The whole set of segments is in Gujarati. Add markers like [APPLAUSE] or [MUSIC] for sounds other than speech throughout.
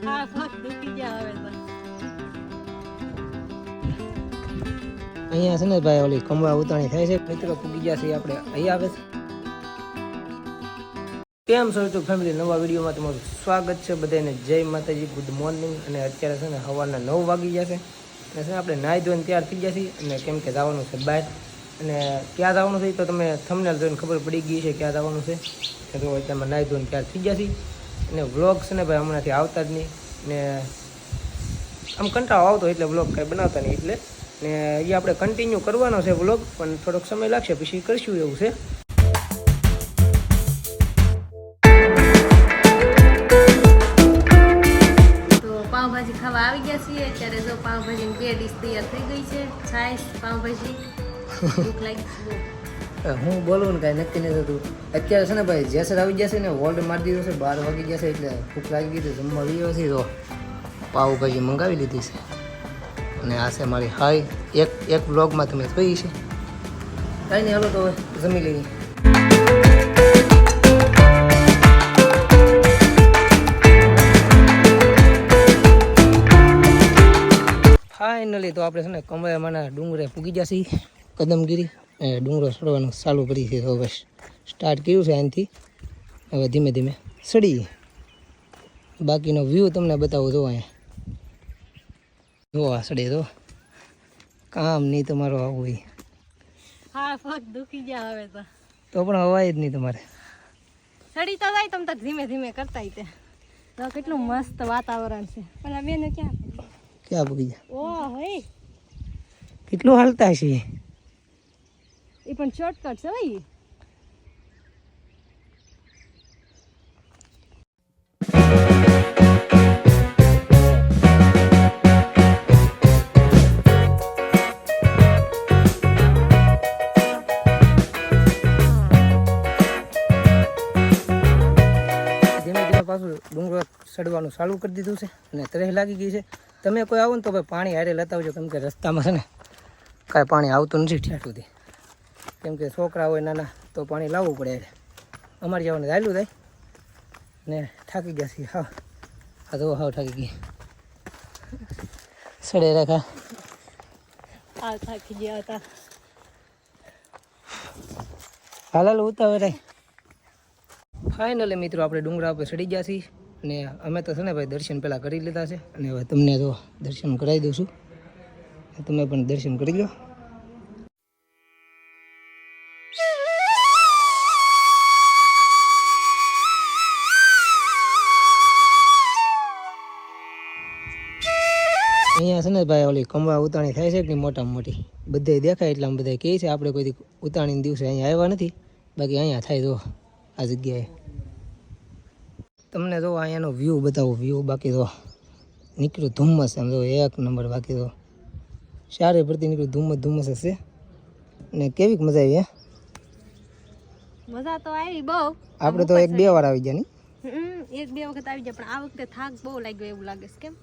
ગયા અહીંયા છે ને ભાઈ ઓલી કમળા ઉતાણી થાય છે, મિત્રો પૂગી ગયા છે આપણે. અહીં આવે છે. કેમ છો યુટ્યુબ ફેમિલી નવા વિડીયોમાં તમારું સ્વાગત છે. બધાને જય માતાજી ગુડ મોર્નિંગ અને અત્યારે છે ને સવારના નવ વાગી જશે અને છે આપણે નાહી ધોઈને તૈયાર થઈ ગયા છીએ. અને કેમ કે જવાનું છે બહાર. અને ક્યાં જવાનું છે તો તમે થમને જોઈને ખબર પડી ગઈ છે ક્યાં જવાનું છે. તો અત્યારમાં નાહી ધોઈને તૈયાર થઈ ગયા છીએ. અને વ્લોગ્સ ને ભાઈ હમણાંથી આવતા જ નહીં. ને આમ કંટાળો આવતો એટલે વ્લોગ કાંઈ બનાવતા નહીં એટલે. ને એ આપણે કન્ટિન્યુ કરવાનો છે વ્લોગ પણ થોડોક સમય લાગશે પછી કરશું એવું છે. તો પાવભાજી ખાવા આવી ગયા છીએ. અત્યારે જો પાઉંભાજીની બે ડીશ તૈયાર થઈ ગઈ છે. છાશ પાઉંભાજી. [LAUGHS] ભૂખ લાગી. હું બોલું ને કાંઈ નક્કી નથી થતું. અત્યારે છે ને ભાઈ, જેસર આવી જશે ને વોલ્ડ મારી દીધો છે, બાર વાગી જશે એટલે ભૂખ લાગી ગઈ જમવા ગયો છે તો પાઉભાજી મંગાવી લીધી છે. અને આ છે મારી હાઈ. એક એક બ્લોગમાં તમે જોઈ છે કાંઈ નહીં, હાલો તો હવે જમી લઈએ. ફાઇનલી તો આપણે છે ને કમળામાંના ડુંગરે પૂગી જશે કદમગીરી અને ડુંગરો સડવાનું ચાલુ કરી છે તો હવે સ્ટાર્ટ કર્યું છે અહીંથી. હવે ધીમે ધીમે સડી બાકીનો વ્યૂ તમને બતાવું જો અહીંયા. જો આ સડે તો કામ નહીં તમારો આવું હોય. હા પગ દુખી ગયા હવે તો. તો પણ હવાય જ નહીં તમારે. સડી તો જાય તમ તાર ધીમે ધીમે કરતા તે. તો કેટલું મસ્ત વાતાવરણ છે. પણ આ બેનો ક્યાં ક્યાં પગી જાય ઓ હોય કેટલું હાલતા છે એ પણ શોર્ટકટ છે ભાઈ. પાછું ડુંગર ચડવાનું ચાલુ કરી દીધું છે અને તરેહ લાગી ગઈ છે. તમે કોઈ આવો ને તો ભાઈ પાણી હારે લતાવજો કેમ કે રસ્તામાં છે ને કાંઈ પાણી આવતું નથી ઠેઠ સુધી. કેમ કે છોકરા હોય નાના તો પાણી લાવવું પડે. અમારે જવાનું ચાલ્યું થાય. ને થાકી ગયા છીએ હા. હા તો હા થાકી ગઈ સડે રાખા. આ થાકી ગયા હતા. હાલ હાલ ઉતાવળ ફાઇનલી મિત્રો આપણે ડુંગરા ઉપર ચડી ગયા છીએ. અને અમે તો છે ને ભાઈ દર્શન પહેલાં કરી લીધા છે. અને હવે તમને તો દર્શન કરાવી દઉં છું. તમે પણ દર્શન કરી લો. અહીંયા છે ને ભાઈ ઓલી કમળા ઉતાણી થાય છે કે મોટામાં મોટી? બધે દેખાય એટલે આમ બધા કહે છે આપણે કોઈ ઉતાણીના દિવસે અહીંયા આવ્યા નથી. બાકી અહીંયા થાય જો આ જગ્યાએ. તમને જો અહીંયાનો વ્યૂ બતાવો વ્યૂ બાકી જો નીકળ્યું ધુમ્મસ એમ જો એક નંબર બાકી જો સારી પરથી નીકળ્યું ધુમ્મસ ધુમ્મસ હશે ને કેવીક મજા આવી મજા તો આવી બહુ. આપણે તો એક બે વાર આવી ગયા નહીં? એક બે વખત આવી ગયા પણ આ વખતે થાક બહુ લાગ્યો એવું લાગે છે કેમ?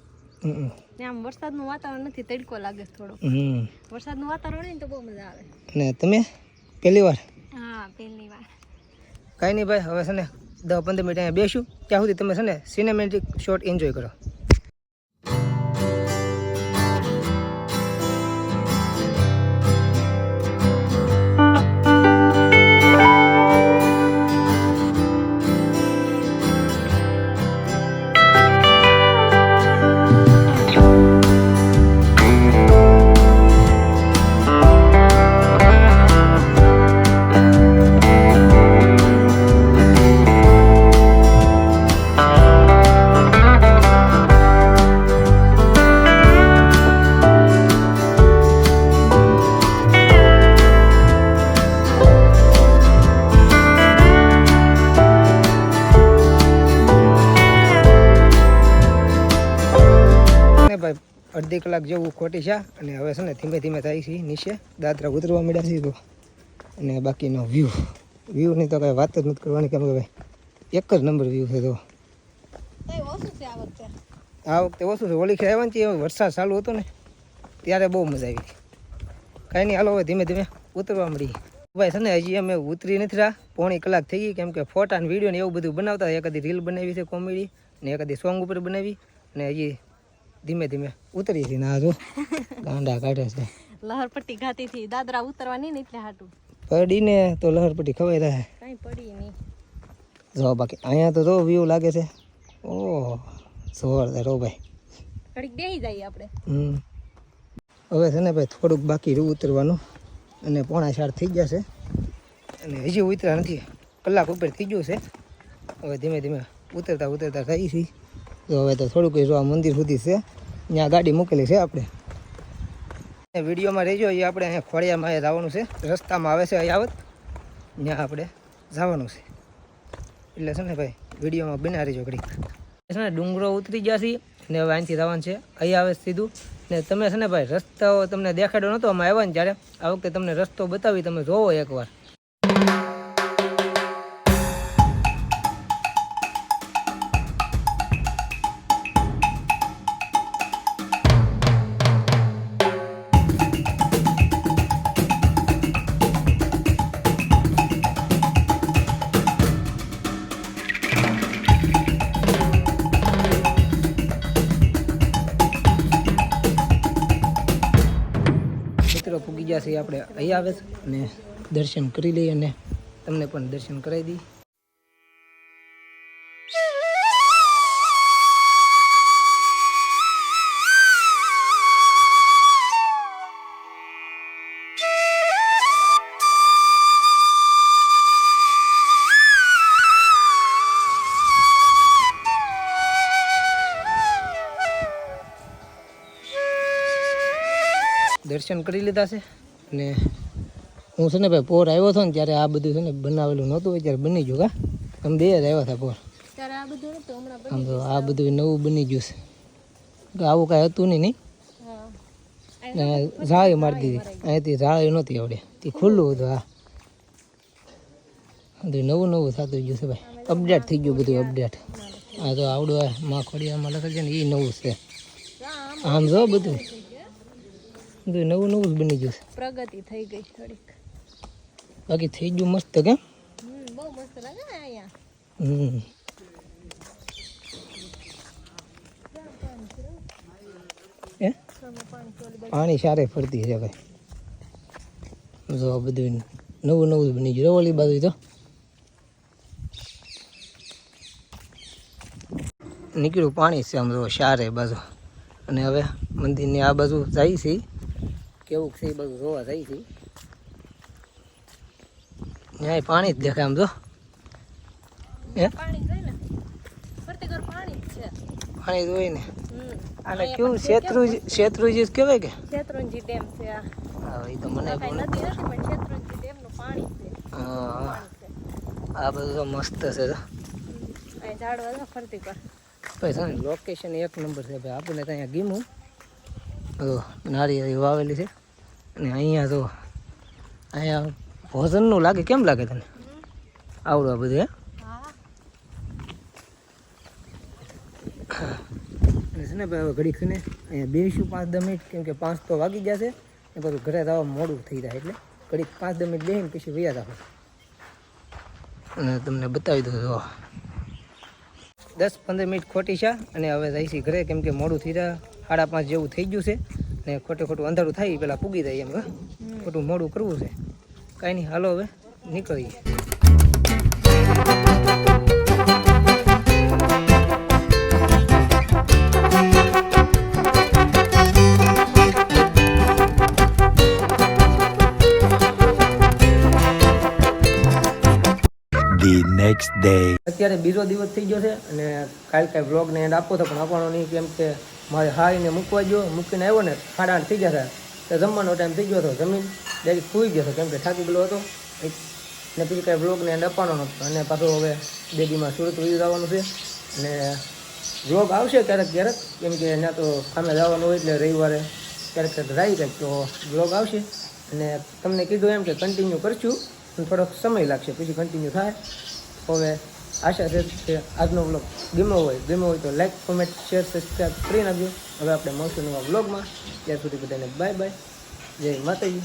આમ વરસાદનું વાતાવરણ નથી તડકો લાગે થોડો હમ. વરસાદનું વાતાવરણ હોય ને તો બહુ મજા આવે. ને તમે? પહેલી વાર? હા પહેલી વાર. કાંઈ નહીં ભાઈ હવે છે ને દસ પંદર મિનિટ અહીંયા બેસું ત્યાં સુધી તમે છે ને સિનેમેટિક શોટ એન્જોય કરો. અડધી કલાક જેવું ખોટી છે. અને હવે છે ને ધીમે ધીમે થાય છે નીચે. દાદરા ઉતરવા મળ્યા છે તો. અને બાકીનો વ્યૂ વ્યૂની તો કાંઈ વાત જ નથી કરવાની કેમ કે ભાઈ એક જ નંબર વ્યૂ છે તો. આ વખતે? ઓછું છે. હોળી ખેર આવ્યા વરસાદ ચાલુ હતો ને ત્યારે બહુ મજા આવી. કાંઈ નહીં હાલો હવે ધીમે ધીમે ઉતરવા મળી ભાઈ છે ને હજી અમે ઉતરી નથી રહ્યા. પોણી કલાક થઈ ગઈ કેમ કે ફોટા ને વીડિયો ને એવું બધું બનાવતા એકાદી રીલ બનાવી છે કોમેડી ને એકાદી સોંગ ઉપર બનાવી. અને હજી ધીમે ધીમે ઉતરી હતી ના જો [LAUGHS] ગાંડા કાઢે છે. લહરપટ્ટી ઘાતી થી દાદરા ઉતરવા નહીં ને એટલે હાટું. પડીને તો લહરપટ્ટી ખવાઈ રહે. કઈ પડી નહીં. જો બાકી અહીંયા તો જો વ્યૂ લાગે છે. ઓહ જોરદાર ઓ ભાઈ. ઘડીક બેસી જઈએ આપણે. હમ. હવે છે ને ભાઈ થોડુંક બાકી રહ્યું ઉતરવાનું. અને પોણા ચાર થઈ ગયા છે. અને હજી ઉતર્યા નથી. કલાક ઉપર થઈ ગયું છે. હવે ધીમે ધીમે ઉતરતા ઉતરતા થઈ છે. તો હવે તો થોડુંક જો આ મંદિર સુધી છે. ત્યાં ગાડી મૂકેલી છે આપણે. વિડીયોમાં રહેજો, એ આપણે અહીંયા ખોડિયામાં અહીંયા જવાનું છે. રસ્તામાં આવે છે અહીં આવત. ત્યાં આપણે જવાનું છે. એટલે છે ને ભાઈ, વિડીયોમાં બિના રહેજો ઘડીક. છે ને ડુંગરો ઉતરી ગયા છે ને હવે અહીંથી જવાનું છે. અહીં આવે સીધું. ને તમે છે ને ભાઈ, રસ્તાઓ તમને દેખાડ્યો નહોતો અમે આવ્યા ને જ્યારે આ વખતે તમને રસ્તો બતાવી, તમે જોવો એકવાર. પૂગી આપણે. અહીં આવે છે અને દર્શન કરી લઈએ અને તમને પણ દર્શન કરાવી દઈએ. દર્શન કરી લીધા છે. અને હું છે ને ભાઈ પોર આવ્યો હતો ને ત્યારે આ બધું છે ને બનાવેલું નહોતું હોય ત્યારે બની ગયું કા? તમે બે જ આવ્યા હતા પોર. આમ તો આ બધું નવું બની ગયું છે. આવું કાંઈ હતું નહીં નહીં? રાળી મારી દીધી. અહીંયાથી રાળી નહોતી આવડે. તે ખુલ્લું હતું હા. નવું નવું થતું ગયું છે ભાઈ. અપડેટ થઈ ગયું બધું અપડેટ આ તો આવડું માં ખોડિયામાં લખેલ છે ને એ નવું છે. આમ જો બધું. બધું નવું નવું જ બની ગયું છે. પ્રગતિ થઈ ગઈ થોડીક. બાકી થઈ ગયું મસ્ત કેમ હમ બહુ મસ્ત લાગે ને અહીંયા. હમ. પાણી સારે ફરતી છે ભાઈ. જો બધું નવું નવું જ બની ગયું. ઓલી બાજુ તો. નીકળ્યું પાણી છે આમ જો સારે બાજુ. અને હવે મંદિરની આ બાજુ જાય છે. કેવું છે એ બધું જોવા જાય છે ન્યાય પાણી જ દેખાય આમ જો. પાણી ને. જોઈ ને. અને કેવું શેત્રુજી શેત્રુજી કેવાય કે? શેત્રુંજી ડેમ છે આ. હા એ તો મને નથી પણ શેત્રુંજી ડેમનું પાણી છે. હા, આ બધું તો મસ્ત છે તો. ઝાડવા ફરતી પર ભાઈ લોકેશન એક નંબર છે. ભાઈ આપણે તો અહીંયા ગીમું. નારી નારિયેળી વાવેલી છે. અને અહીંયા જો અહીંયા ભોજનનું લાગે, કેમ લાગે તને? આવડું આ બધું અને છે ને ભાઈ, હવે ઘડીક ને અહીંયા બેસીશું પાંચ દસ મિનિટ, કેમ કે પાંચ તો વાગી જશે એ બધું ઘરે જવા મોડું થઈ જાય એટલે ઘડીક પાંચ દસ મિનિટ બેસીને પછી વૈયા રાખો અને તમને બતાવી દઉં, જો. દસ પંદર મિનિટ ખોટી છે, અને હવે જઈશી ઘરે, કેમ કે મોડું થઈ જાય. સાડા પાંચ જેવું થઈ ગયું છે. ને ખોટે ખોટું અંધારું થાય પેલા પૂગી જાય એમ ખોટું મોડું કરવું છે. કાંઈ નહીં હાલો હવે નીકળીએ. ધી નેક્સ્ટ ડે અત્યારે બીજો દિવસ થઈ ગયો છે અને કાલ કાંઈ બ્લોગને એન્ડ આપવો તો પણ આપવાનો નહીં કેમ કે મારે હારીને મૂકવા ગયો મૂકીને આવ્યો ને સાડા થઈ ગયા હતા. તો જમવાનો ટાઈમ થઈ ગયો હતો, જમીન ડાયરેક્ટ સૂઈ ગયો હતો, કેમ કે થાકી ગયેલો હતો. ને પછી કાંઈ બ્લોગને એન્ડ નહોતો. અને પાછો હવે બેબીમાં સુરત વયું જવાનું છે. અને બ્લોગ આવશે ક્યારેક ક્યારેક, કેમ કે એના તો સામે જવાનું હોય એટલે રવિવારે ક્યારેક ક્યારેક રાઈ કંઈક તો બ્લોગ આવશે. અને તમને કીધું એમ કે કન્ટિન્યુ કરશું થોડોક સમય લાગશે, પછી કન્ટિન્યુ થાય. હવે આશા છે કે આજનો બ્લોગ ગમ્યો હોય ગમ્યો હોય તો લાઈક કોમેન્ટ શેર સબસ્ક્રાઈબ કરી નાખજો. હવે આપણે મળશું નવા બ્લોગમાં ત્યાં સુધી બધાને બાય બાય જય માતાજી.